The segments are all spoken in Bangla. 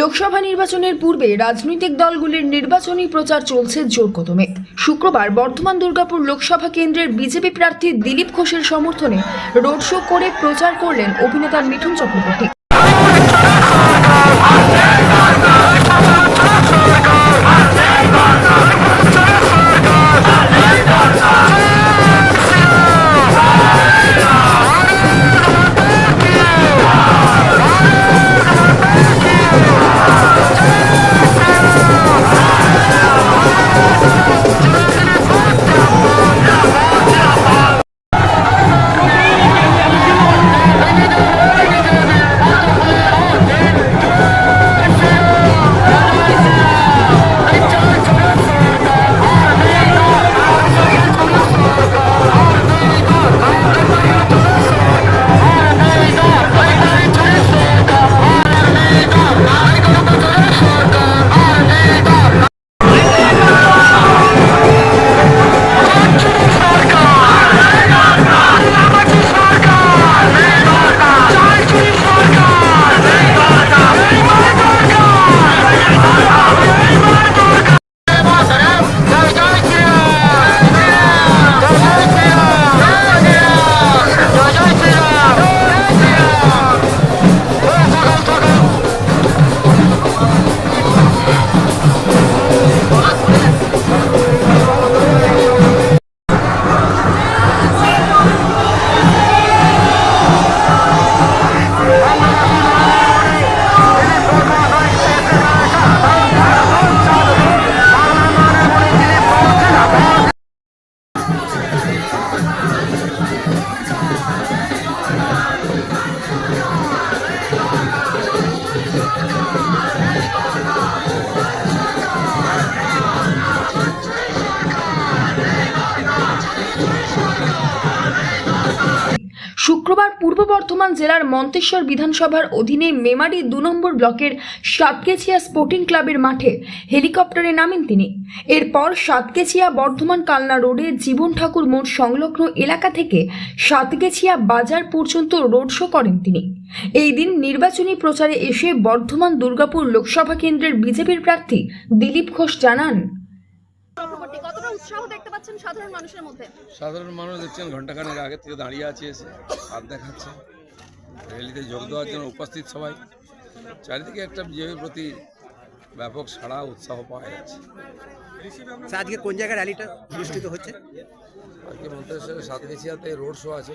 লোকসভা নির্বাচনের পূর্বে রাজনৈতিক দলগুলির নির্বাচনী প্রচার চলছে জোর কদমে। শুক্রবার বর্ধমান দুর্গাপুর লোকসভা কেন্দ্রের বিজেপি প্রার্থী দিলীপ ঘোষের সমর্থনে রোড শো করে প্রচার করলেন অভিনেতা মিঠুন চক্রবর্তী। শুক্রবার পূর্ব বর্ধমান জেলার মন্তেশ্বর বিধানসভার অধীনে মেমারি দু নম্বর ব্লকের সাতকেছিয়া স্পোর্টিং ক্লাবের মাঠে হেলিকপ্টারে নামেন তিনি। এরপর সাতকেছিয়া বর্ধমান কালনা রোডে জীবন ঠাকুর মোড় সংলগ্ন এলাকা থেকে সাতকেছিয়া বাজার পর্যন্ত রোড শো করেন তিনি। এই দিন নির্বাচনী প্রচারে এসে বর্ধমান দুর্গাপুর লোকসভা কেন্দ্রের বিজেপির প্রার্থী দিলীপ ঘোষ জানান। কতটা উৎসাহ পাচ্ছেন সাধারণ মানুষের মধ্যে? সাধারণ মানুষ দেখছেন ঘন্টাখানেক আগে থেকে দাঁড়িয়ে আছে এসে হাত দেখাচ্ছে। র্যালিতে যোগ দেওয়ার জন্য উপস্থিত সবাই। চারিদিকে একটা বিজেপির প্রতি ব্যাপক সাড়া উৎসাহ পাওয়া যাচ্ছে। আজকে কোন জায়গায় র্যালিটা অনুষ্ঠিত হচ্ছে? আজকে মন্তেশ্বরের সাতগেছিয়াতে রোড শো আছে।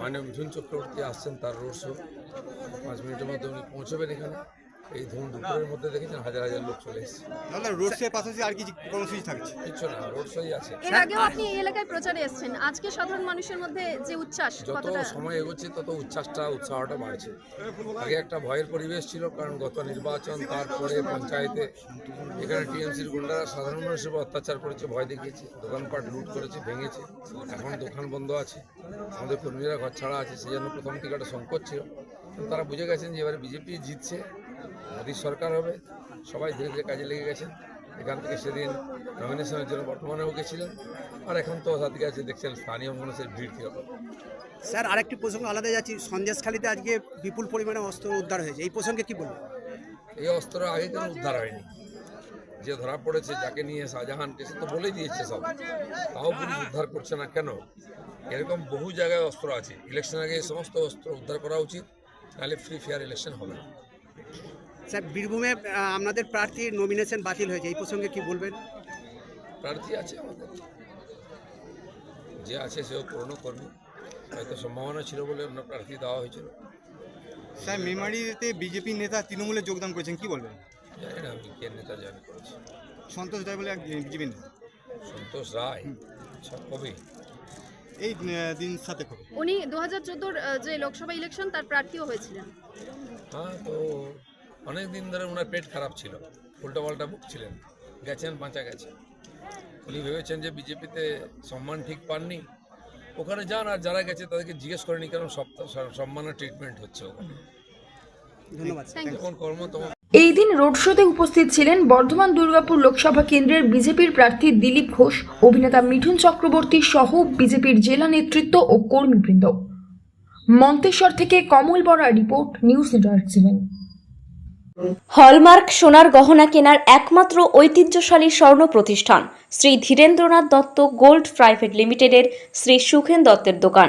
মানে মিঠুন চক্রবর্তী আসছেন তার রোড শো। পাঁচ মিনিটের মধ্যে উনি পৌঁছবেন এখানে। এই ধরুন দুপুরের মধ্যে দেখেছেন হাজার হাজার লোক চলে এসেছে। দাদা রোড শোয়ের পাশাপাশি আর কি কর্মসূচি থাকছে? কিচ্ছু না রোড শোই আছে। এর আগেও আপনি এই এলাকায় প্রচারে এসেছেন। আজকে সাধারণ মানুষের মধ্যে যে উচ্ছ্বাস যত সময় এগোচ্ছে তত উচ্ছ্বাসটা উৎসাহটা বাড়ছে। আগে একটা ভয়ের পরিবেশ ছিল কারণ গত নির্বাচন তারপরে পঞ্চায়েতে এখানে টিএমসির গুন্ডারা সাধারণ মানুষের উপর অত্যাচার করেছে ভয় দেখিয়েছে দোকানপাট লুট করেছে ভেঙেছে। এখন দোকান বন্ধ আছে। আমাদের কর্মীরা ঘর ছাড়া আছে সেই জন্য প্রথম থেকে একটা সংকট ছিল। তারা বুঝে গেছেন যে এবারে বিজেপি জিতছে। মোদীর সরকার হবে সবাই ধীরে ধীরে কাজে লেগে গেছেন। এখান থেকে সেদিন নমিনেশনের জন্য বর্তমানেও গেছিলেন আর এখন তো সাথে আছে দেখছেন স্থানীয় মানুষের ভিড় কীরকম স্যার আরেকটি প্রসঙ্গ আলাদা যাচ্ছি সন্দেশখালিতে আজকে বিপুল পরিমাণে অস্ত্র উদ্ধার হয়েছে এই প্রসঙ্গে কি বলবেন? এই অস্ত্র আগে কেন উদ্ধার হয়নি? যে ধরা পড়েছে যাকে নিয়ে শাহজাহানকে সে তো বলেই দিয়েছে সব। তাও পুলিশ উদ্ধার করছে না কেন? এরকম বহু জায়গায় অস্ত্র আছে। ইলেকশন আগে এই সমস্ত অস্ত্র উদ্ধার করা উচিত নাহলে ফ্রি ফেয়ার ইলেকশন হবে না। স্যার বীরভূমে আপনাদের প্রার্থীর নমিনেশন বাতিল হয়েছে এই প্রসঙ্গে কি বলবেন? প্রার্থী আছে আমাদের। যে আছে সেও পূর্ণ কর্মী। হয়তো সম্ভাবনা ছিল বলে অন্য প্রার্থী দেওয়া হয়েছিল। স্যার মেমারিতে বিজেপি নেতা তৃণমূলে যোগদান করেছেন কি বলবেন? জানি না আমি কে নেতা জানি করেছি। সন্তোষ রায় বলে এক বিজেপি নেতা। সন্তোষ রায়? আচ্ছা কবি? এই দিন সাথে খবর উনি দু হাজার চোদ্দোর যে লোকসভা ইলেকশন তার প্রার্থীও হয়েছিলেন। হ্যাঁ তো অনেক দিন ধরে ওনার পেট খারাপ ছিল উল্টো পাল্টা ভুগছিলেন গেছেন বাঁচা গেছে। উনি ভেবেছেন যে বিজেপিতে সম্মান ঠিক পাননি। ওখানে যান আর যারা গেছে তাদেরকে জিজ্ঞেস করেনি কেন সব সম্মানের ট্রিটমেন্ট হচ্ছে ওখানে। এই দিন রোড শোতে উপস্থিত ছিলেন বর্ধমান দুর্গাপুর লোকসভা কেন্দ্রের বিজেপির প্রার্থী দিলীপ ঘোষ অভিনেতা মিঠুন চক্রবর্তী সহ বিজেপির জেলা নেতৃত্ব ও কর্মীবৃন্দ। মন্তেশ্বর থেকে Kamal Bora report, news network seven. Hallmark সোনার গহনা কেনার একমাত্র ঐতিহ্যশালী স্বর্ণ প্রতিষ্ঠান শ্রী ধীরেন্দ্রনাথ দত্ত গোল্ড প্রাইভেট লিমিটেডের শ্রী সুখেন দত্তের দোকান।